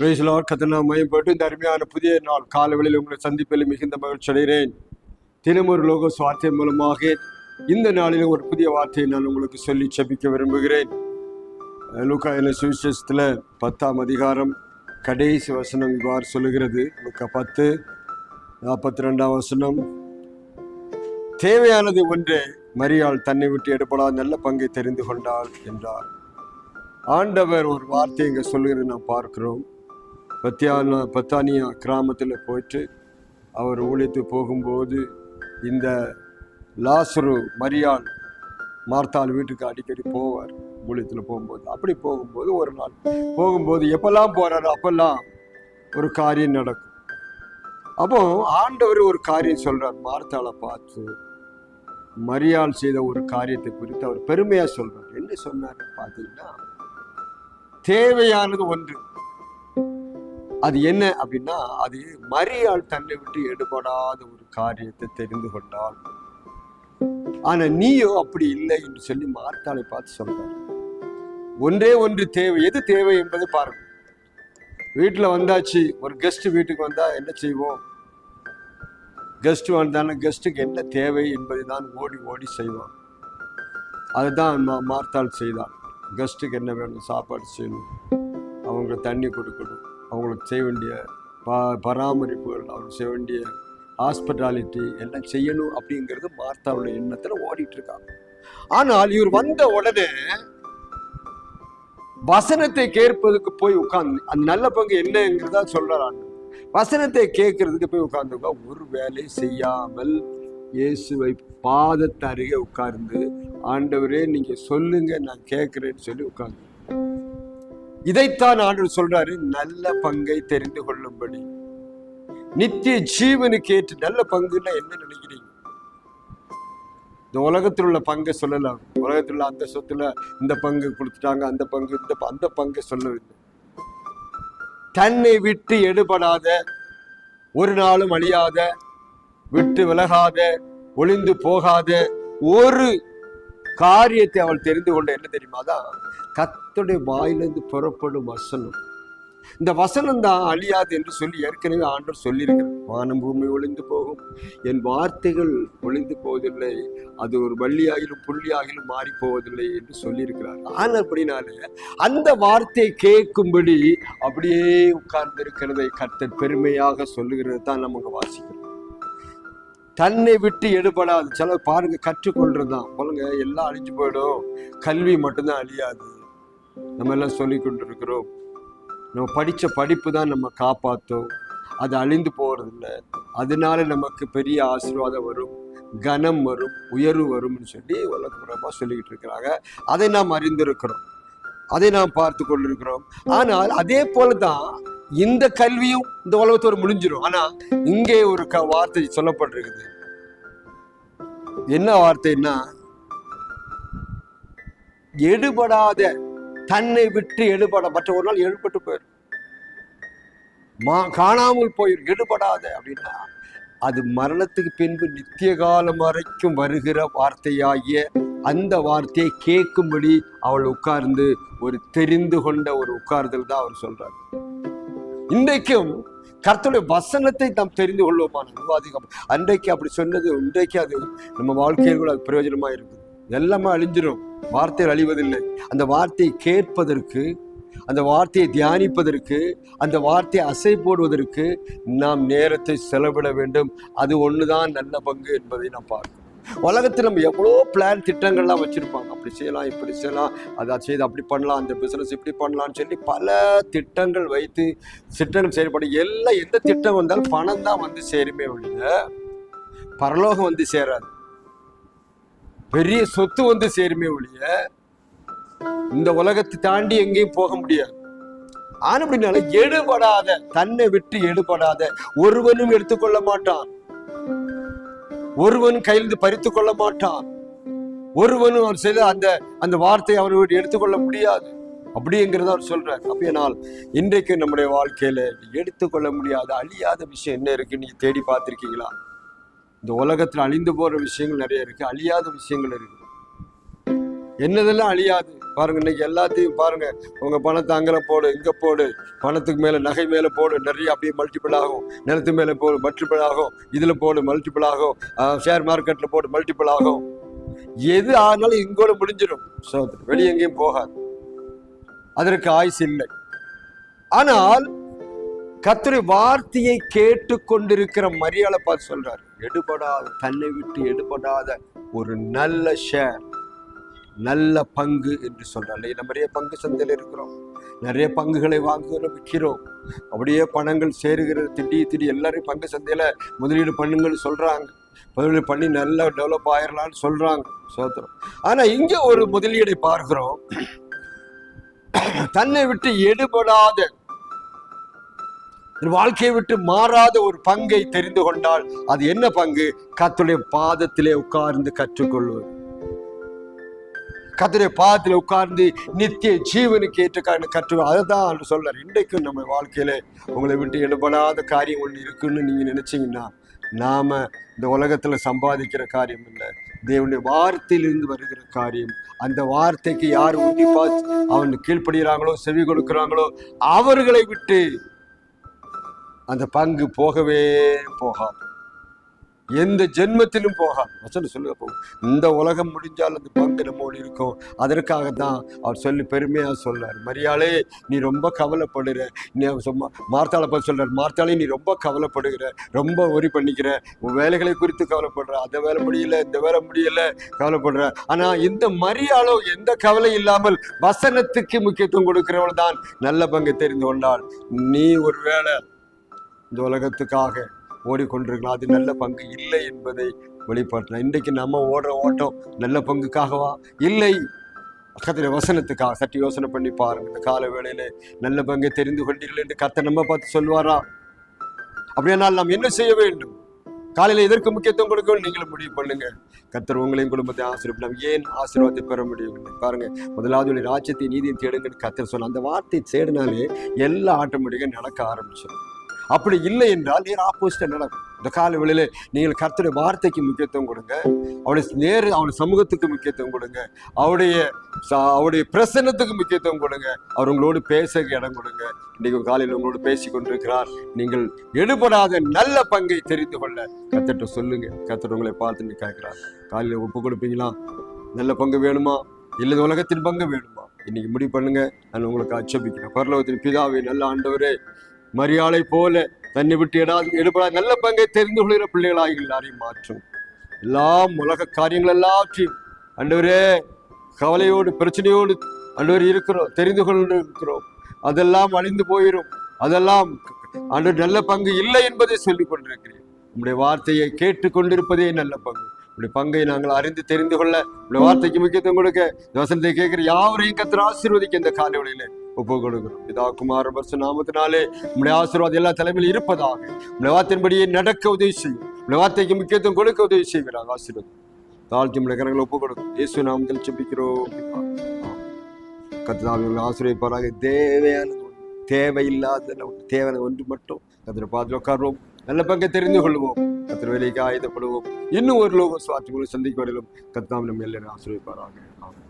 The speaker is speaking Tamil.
பிரேசலார் கத்தனா மயப்பட்டு இந்த அருமையான புதிய நாள் காலவெளியில் உங்களை சந்திப்பில் மிகுந்த மகிழ்ச்சி அடைகிறேன். தினமொரு லோக வார்த்தை மூலமாக இந்த நாளில் ஒரு புதிய வார்த்தையை நான் உங்களுக்கு சொல்லி செபிக்க விரும்புகிறேன். லூக்கா என சுவிசேஷத்தில் பத்தாம் அதிகாரம் கடைசி வசனம் இவ்வாறு சொல்லுகிறது. லூக்கா பத்து நாற்பத்தி ரெண்டாம் வசனம். தேவையானது ஒன்றே மரியாள் தன்னை விட்டு எடுப்படாத நல்ல பங்கை தெரிந்து கொண்டாள் என்றார். ஆண்டவர் ஒரு வார்த்தை இங்கே சொல்லுகிறது நாம் பார்க்கிறோம். பத்தியான பத்தானியா கிராமத்தில் போயிட்டு அவர் ஊழித்து போகும்போது இந்த லாசுரு மரியாள் மார்த்தாள் வீட்டுக்கு அடிக்கடி போவார் ஊழியத்தில் போகும்போது. அப்படி போகும்போது ஒரு நாள் போகும்போது எப்பெல்லாம் போகிறாரோ அப்பெல்லாம் ஒரு காரியம் நடக்கும். அப்போ ஆண்டவர் ஒரு காரியம் சொல்கிறார் மார்த்தாளை பார்த்து மரியாள் செய்த ஒரு காரியத்தை குறித்து அவர் பெருமையாக சொல்கிறார் என்ன சொன்னார் பார்த்தீங்கன்னா தேவையானது ஒன்று. அது என்ன அப்படின்னா அது மரியாள் தன்னை விட்டு எடுபடாத ஒரு காரியத்தை தெரிந்து கொண்டாள். ஆனா நீயோ அப்படி இல்லை என்று சொல்லி மார்த்தாளை பார்த்து சொல்றாரு. ஒன்றே ஒன்று தேவை. எது தேவை என்பதை பாருங்க. வீட்டில் வந்தாச்சு. ஒரு கெஸ்ட் வீட்டுக்கு வந்தா என்ன செய்வோம்? கெஸ்ட் வந்தாலும் கெஸ்ட்டுக்கு என்ன தேவை என்பதை தான் ஓடி ஓடி செய்வோம் அதுதான் மார்த்தாள் செய்தான் கெஸ்ட்டுக்கு என்ன வேணும்? சாப்பாடு செய்யணும். அவங்களுக்கு தண்ணி கொடுக்கணும். அவங்களுக்கு செய்ய வேண்டிய ப பராமரிப்புகள் அவங்களுக்கு செய்ய வேண்டிய ஹாஸ்பிட்டாலிட்டி எல்லாம் செய்யணும் அப்படிங்கிறது மார்த்தாவுடைய எண்ணத்தில் ஓடிட்டு இருக்காங்க ஆனால் இவர் வந்த உடனே வசனத்தை கேட்பதுக்கு போய் உட்கார்ந்து அந்த நல்ல பங்கு என்னங்கிறதா சொல்றார் வசனத்தை கேட்கறதுக்கு போய் உட்கார்ந்துக்கா ஒரு வேலையை செய்யாமல் இயேசுவை பாதத்தை அருகே உட்கார்ந்து ஆண்டவரே நீங்க சொல்லுங்க நான் கேட்கிறேன்னு சொல்லி உட்கார்ந்து இதைத்தான் ஆண்டு சொல்றாரு நல்ல பங்கை தெரிந்து கொள்ளும்படி. நித்திய ஜீவனுக்கு ஏற்று நல்ல பங்குன்னா என்ன நினைக்கிறீங்க? இந்த உலகத்தில் உள்ள பங்கை சொல்லலாம். உலகத்தில் உள்ள அந்த சொத்துல இந்த பங்கு கொடுத்துட்டாங்க அந்த பங்கு இந்த ப- அந்த பங்கை சொல்லவில்லை தன்னை விட்டு எடுபடாத ஒரு நாளும் அழியாத விட்டு விலகாத ஒளிந்து போகாத ஒரு காரியத்தை அவள் தெரிந்து கொண்ட என்ன தெரியுமா? தான் கத்துடைய வாயிலிருந்து புறப்படும் வசனம். இந்த வசனம் தான் அழியாது என்று சொல்லி ஏற்கனவே ஆண்டவர் சொல்லியிருக்கிறார். வானம் பூமி ஒளிந்து போகும். என் வார்த்தைகள் ஒளிந்து போவதில்லை. அது ஒரு வள்ளியாகிலும் புள்ளியாகிலும் மாறி போவதில்லை என்று சொல்லியிருக்கிறார். ஆனால் அப்படினாலே அந்த வார்த்தையை கேட்கும்படி அப்படியே உட்கார்ந்து இருக்கிறதை கர்த்தர் பெருமையாக சொல்லுகிறது தான் நமக்கு வாசிக்கிறோம். தன்னை விட்டு எடுபடாது. சில பாருங்க கற்றுக்கொள்றது தான் சொல்லுங்க எல்லாம் அழிஞ்சு போயிடும். கல்வி மட்டும்தான் அழியாது. நம்ம எல்லாம் சொல்லி கொண்டிருக்கிறோம். நம்ம படிச்ச படிப்பு தான் நம்ம காப்பாற்றும் அது அழிந்து போறதில்ல. அதனால நமக்கு பெரிய ஆசீர்வாதம் வரும். கனம் வரும். உயர்வு வரும்னு சொல்லி உலகப்புறமா சொல்லிக்கிட்டு இருக்கிறாங்க. அதை நாம் அறிந்திருக்கிறோம். அதை நாம் பார்த்து கொண்டிருக்கிறோம். ஆனால் அதே போல தான் இந்த கல்வியும் இந்த உலகத்தோடு முடிஞ்சிடும் ஆனா இங்கே ஒரு க வார்த்தை சொல்லப்பட்டிருக்குது. என்ன வார்த்தைன்னா எடுபடாத தன்னை விட்டு எடுபட மற்ற ஒரு நாள் எடுபட்டு போயிடும் மா காணாமல் போயிடும் எடுபடாத அப்படின்னா அது மரணத்துக்கு பின்பு நித்திய காலம் வரைக்கும் வருகிற வார்த்தையாகிய அந்த வார்த்தையை கேட்கும்படி அவள் உட்கார்ந்து ஒரு தெரிந்து கொண்ட ஒரு உட்கார்தல் தான் அவர் சொல்றார். இன்றைக்கும் கர்த்தருடைய வசனத்தை நாம் தெரிந்து கொள்வோமா? விவாதிக்கும் அன்றைக்கு அப்படி சொன்னது இன்றைக்கு அது நம்ம வாழ்க்கையில் கூட அது பிரயோஜனமாக இருக்குது. எல்லாமே அழிஞ்சிடும் வார்த்தைகள் அழிவதில்லை. அந்த வார்த்தையை கேட்பதற்கு அந்த வார்த்தையை தியானிப்பதற்கு அந்த வார்த்தையை அசை போடுவதற்கு நாம் நேரத்தை செலவிட வேண்டும். அது ஒண்ணுதான் நல்ல பங்கு என்பதை நாம் பார்க்கணும் உலகத்தில் நம்ம எவ்வளோ பிளான் திட்டங்கள்லாம் வச்சுருப்பாங்க. அப்படி செய்யலாம் இப்படி செய்யலாம். அதை செய்து அப்படி பண்ணலாம். அந்த பிஸ்னஸ் இப்படி பண்ணலாம்னு சொல்லி பல திட்டங்கள் வைத்து திட்டங்கள் செயல்படும் எல்லாம் எந்த திட்டம் வந்தாலும் பணம் தான் வந்து சேருமே ஒழிய பரலோகம் வந்து சேராது. பெரிய சொத்து வந்து சேருமே ஒழிய இந்த உலகத்தை தாண்டி எங்கேயும் போக முடியாது. ஆனா அப்படின்னால எடுபடாத தன்னை விட்டு எடுபடாத ஒருவனும் எடுத்துக்கொள்ள மாட்டான். ஒருவன் கையிலிருந்து பறித்து கொள்ள மாட்டான். ஒருவனும் அவர் செய்த அந்த அந்த வார்த்தையை அவர் எடுத்துக்கொள்ள முடியாது. அப்படிங்கிறத அவர் சொல்றார். அப்படியானால் இன்றைக்கு நம்முடைய வாழ்க்கையில எடுத்துக்கொள்ள முடியாத அழியாத விஷயம் என்ன இருக்கு? நீங்க தேடி பார்த்துருக்கீங்களா? இந்த உலகத்துல அழிந்து போற விஷயங்கள் நிறைய இருக்கு அழியாத விஷயங்கள் இருக்கு. என்னதெல்லாம் அழியாது? பாருங்க இன்னைக்கு எல்லாத்தையும் பாருங்க. உங்க பணத்தை அங்கே போடு இங்க போடு. பணத்துக்கு மேல நகை மேல போடு. நிறைய அப்படியே மல்டிபிள் ஆகும். நிலத்து மேல போடு மல்டிபிள் ஆகும். இதுல போடு மல்டிபிள் ஆகும். ஷேர் மார்க்கெட்ல போடு மல்டிபிள் ஆகும். எது ஆனாலும் இங்கோட முடிஞ்சிடும். சோதரர் வெளியே எங்கேயும் போகாது. அதற்கு ஆயுசு இல்லை. ஆனால் கத்திரி வார்த்தையை கேட்டு கொண்டிருக்கிற மரியாதை பார்த்து சொல்றாரு. எடுபடாத தன்னை விட்டு எடுபடாத ஒரு நல்ல ஷேர் நல்ல பங்கு என்று சொல்றாரு. நம்ம நிறைய பங்கு சந்தையில் இருக்கிறோம். நிறைய பங்குகளை வாங்குகிறோம் விற்கிறோம் அப்படியே பணங்கள் சேருகிறது. திட்டி திட்டி எல்லாரும் பங்கு சந்தையில் முதலீடு பண்ணுங்கன்னு சொல்கிறாங்க முதலீடு பண்ணி நல்லா டெவலப் ஆயிரலாம்னு சொல்கிறாங்க சோத்திரம். ஆனால் இங்கே ஒரு முதலீடை பார்க்கிறோம். தன்னை விட்டு எடுபடாத வாழ்க்கையை விட்டு மாறாத ஒரு பங்கை தெரிந்து கொண்டால் அது என்ன பங்கு? கத்துடைய பாதத்திலே உட்கார்ந்து கற்றுக்கொள்வது. கதிரை பாதத்தில் உட்கார்ந்து நித்திய ஜீவனுக்கு ஏற்ற காரணம் கற்று அதுதான் அவர் சொல்றார். இன்றைக்கும் நம்ம வாழ்க்கையில உங்களை விட்டு எடுபடாத காரியம் ஒன்று இருக்குன்னு நீங்க நினைச்சீங்கன்னா நாம இந்த உலகத்துல சம்பாதிக்கிற காரியம் இல்லை தேவனுடைய வார்த்தையிலிருந்து வருகிற காரியம். அந்த வார்த்தைக்கு யார் உன்னிப்பா அவன் கீழ்ப்படுகிறாங்களோ செவி கொடுக்கிறாங்களோ அவர்களை விட்டு அந்த பங்கு போகவே போகாது. எந்த ஜென்மத்திலும் போகாது. வசனம் சொல்லுங்க போகும் இந்த உலகம் முடிஞ்சால் அந்த பங்கு நம்மோடு இருக்கும். அதற்காக தான் அவர் சொல்லி பெருமையாக சொல்றார். மரியாளே நீ ரொம்ப கவலைப்படுற. நீ சும்மா மார்த்தாளை பார்த்து சொல்றார். மார்த்தாலே நீ ரொம்ப கவலைப்படுகிற. ரொம்ப ஒரி பண்ணிக்கிற. உன் வேலைகளை குறித்து கவலைப்படுற. அந்த வேலை முடியல இந்த வேலை முடியல கவலைப்படுற. ஆனால் இந்த மரியாளோ எந்த கவலை இல்லாமல் வசனத்துக்கு முக்கியத்துவம் கொடுக்கிறவள் தான் நல்ல பங்கு தெரிந்து கொண்டாள் நீ ஒருவேளை இந்த உலகத்துக்காக ஓடிக்கொண்டிருக்கலாம். அது நல்ல பங்கு இல்லை என்பதை வெளிப்படுத்தலாம் இன்றைக்கு நம்ம ஓடுற ஓட்டம் நல்ல பங்குக்காகவா? இல்லை. கத்திர வசனத்துக்காக சற்று யோசனை பண்ணி பாருங்க. இந்த கால வேளையில நல்ல பங்கை தெரிந்து கொண்டீர்கள் என்று கத்தை நம்ம பார்த்து சொல்வாரா அப்படியானால் நாம் என்ன செய்ய வேண்டும்? காலையில் எதற்கு முக்கியத்துவம் கொடுக்கும் நீங்களும் முடிவு பண்ணுங்க. கத்தர் உங்களையும் குடும்பத்தை ஆசீர்வதிக்கலாம் ஏன் ஆசீர்வாதத்தை பெற முடியும் பாருங்க முதலாவது உடைய ராஜ்யத்தை நீதியும் தேடுங்கன்னு கத்தர் சொன்ன அந்த வார்த்தை தேடினாலே எல்லா ஆட்டோமேட்டிக்காக நடக்க ஆரம்பிச்சிடும். அப்படி இல்லை என்றால் நேர் ஆப்போசிட்டா நடக்கும். இந்த கால வேளையில நீங்கள் கர்த்தருடைய வார்த்தைக்கு முக்கியத்துவம் கொடுங்க. அவருடைய நேரு அவருடைய சமூகத்துக்கு முக்கியத்துவம் கொடுங்க. அவருடைய அவருடைய பிரசன்னத்துக்கு முக்கியத்துவம் கொடுங்க. அவர் உங்களோடு பேச இடம் கொடுங்க. இன்னைக்கு காலையில் உங்களோடு பேசி கொண்டிருக்கிறார். நீங்கள் எடுபடாத நல்ல பங்கை தெரிந்து கொள்ள கத்திட்ட சொல்லுங்க. கத்தர் உங்களை பார்த்து கேட்கிறார் காலையில் ஒப்பு கொடுப்பீங்களா? நல்ல பங்கு வேணுமா? இல்லை உலகத்தின் பங்கு வேணுமா? இன்னைக்கு முடிவு பண்ணுங்க. நான் உங்களுக்கு அச்சபிக்கிறேன் பரலோகத்தின் பிதாவை நல்ல ஆண்டவரே மரியாதை போல தன்னை விட்டு எடாது எடுபடாத நல்ல பங்கை தெரிந்து கொள்கிற பிள்ளைகளாக எல்லாரையும் மாற்றும். எல்லாம் உலக காரியங்கள் எல்லாற்றையும் அண்டவரே கவலையோடு பிரச்சனையோடு அண்டவர் இருக்கிறோம் தெரிந்து கொண்டு இருக்கிறோம் அதெல்லாம் அழிந்து போயிடும் அதெல்லாம் அன்று நல்ல பங்கு இல்லை என்பதை சொல்லிக் கொண்டிருக்கிறேன். உங்களுடைய வார்த்தையை கேட்டுக்கொண்டிருப்பதே நல்ல பங்கு. உடைய பங்கை நாங்கள் அறிந்து தெரிந்து கொள்ள உடைய வார்த்தைக்கு முக்கியத்துவம் கொடுக்க வசனத்தை கேட்கிற யாவரையும் கத்திர ஆசீர்வதிக்க இந்த காலைவழியில ஒப்பு கொடுக்கிறோம் பிதா குமார பரிசு நாமத்தினாலே உங்களுடைய ஆசீர்வாதம் எல்லா தலைமையில் இருப்பதாக. உங்களுடைய வார்த்தையின்படியே நடக்க உதவி செய்யும். உங்களுடைய வார்த்தைக்கு முக்கியத்துவம் கொடுக்க உதவி செய்கிறார் ஆசீர்வாதம். தாழ்த்தி உடைய கரங்களை ஒப்பு கொடுக்கும் இயேசு நாமத்தில் செபிக்கிறோம். கத்திராவி ஆசிரியப்பாராக தேவையானது தேவையில்லாத தேவையான ஒன்று மட்டும் கத்திர பார்த்து உட்காருவோம். நல்ல பங்கை தெரிந்து கொள்வோம். கத்திர வேலைக்கு ஆயுதப்படுவோம் இன்னும் ஒரு லோக சுவாட்சி சந்திக்க வரையிலும் கத்தாம் நம்ம எல்லாரும் ஆசீர்வதிப்பாராக. ஆமென்.